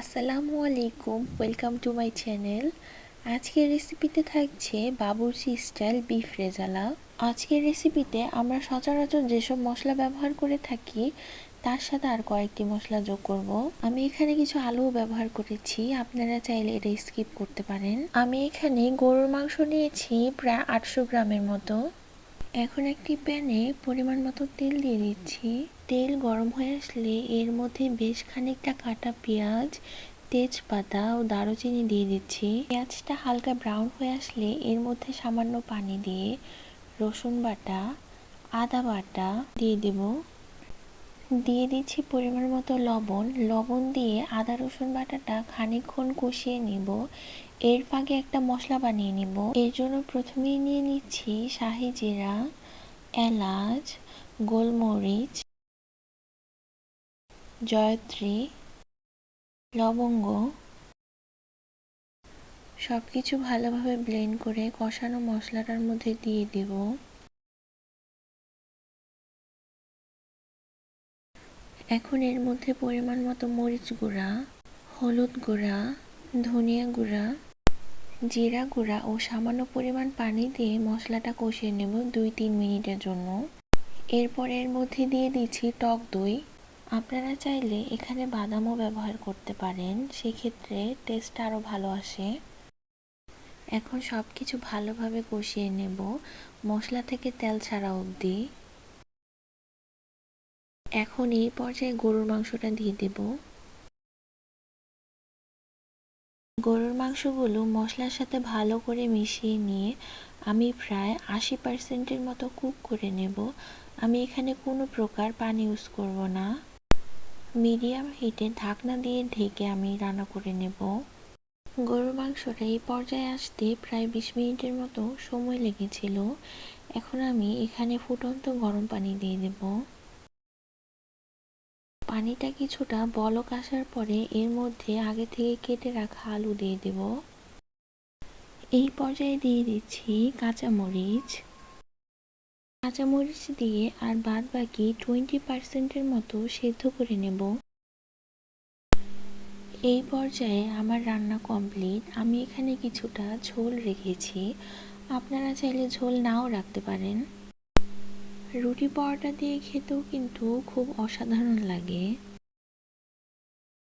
আসসালামু আলাইকুম welcome to my channel আজকের রেসিপিতে থাকছে বাবুর্চি স্টাইল বিফ রেজালা। আজকের রেসিপিতে আমরা সচরাচর যেসব মশলা ব্যবহার করে থাকি, তার সাথে আর কয়েকটি মশলা যোগ করব। আমি এখানে কিছু আলুও ব্যবহার করেছি, আপনারা চাইলে এটা স্কিপ করতে পারেন। আমি এখানে গরুর মাংস নিয়েছি প্রায় আটশো গ্রামের মতো। এখন একটি প্যানে পরিমাণ মতো তেল দিয়ে দিচ্ছি। তেল গরম হয়ে আসলে এর মধ্যে বেশ খানিকটা কাটা পেঁয়াজ, তেজপাতা ও দারুচিনি দিয়ে দিচ্ছি। পেঁয়াজটা হালকা ব্রাউন হয়ে আসলে এর মধ্যে সামান্য পানি দিয়ে রসুন বাটা, আদা বাটা দিয়ে দেব। দিয়ে দিচ্ছি পরিমাণ মতো লবণ। লবণ দিয়ে আদা, রসুন বাটাটা খানিকক্ষণ কষিয়ে নিব। এর ফাঁকে একটা মশলা বানিয়ে নিব। এর জন্য প্রথমেই নিয়ে নিচ্ছি শাহি জিরা, এলাচ, গোলমরিচ, জয়ত্রী, লবঙ্গ সব কিছু ভালোভাবে ব্লেন্ড করে কষানো মশলাটার মধ্যে দিয়ে দেব। এখন এর মধ্যে পরিমাণ মতো মরিচ গুঁড়া, হলুদ গুঁড়া, ধনিয়া গুঁড়া, জিরা গুঁড়া ও সামান্য পরিমাণ পানি দিয়ে মশলাটা কষিয়ে নেব দুই তিন মিনিটের জন্য। এরপর এর মধ্যে দিয়ে দিচ্ছি টক দই। আপনারা চাইলে এখানে বাদামও ব্যবহার করতে পারেন, সেক্ষেত্রে টেস্টটা আরও ভালো আসে। এখন সব কিছু ভালোভাবে কষিয়ে নেব। মশলা থেকে তেল ছাড়া অবধি। এখন এই পর্যায়ে গরুর মাংসটা দিয়ে দেব। গরুর মাংসগুলো মশলার সাথে ভালো করে মিশিয়ে নিয়ে আমি প্রায় আশি পার্সেন্টের মতো কুক করে নেব। আমি এখানে কোনো প্রকার পানি ইউজ করব না। মিডিয়াম হিটে ঢাকনা দিয়ে ঢেকে আমি রান্না করে নেব। গরুর মাংসটা এই পর্যায়ে আসতে প্রায় বিশ মিনিটের মতো সময় লেগেছিল। এখন আমি এখানে ফুটন্ত গরম পানি দিয়ে দেব। পানিটা কিছুটা বলক আসার পরে এর মধ্যে আগে থেকে কেটে রাখা আলু দিয়ে দেব। এই পর্যায়ে দিয়ে দিচ্ছি কাঁচামরিচ। কাঁচামরিচ দিয়ে আর বাদ বাকি টোয়েন্টি পার্সেন্টের মতো সেদ্ধ করে নেব। এই পর্যায়ে আমার রান্না কমপ্লিট আমি এখানে কিছুটা ঝোল রেখেছি। আপনারা চাইলে ঝোল নাও রাখতে পারেন। রুটি পরোটা দিয়ে খেতেও কিন্তু খুব অসাধারণ লাগে।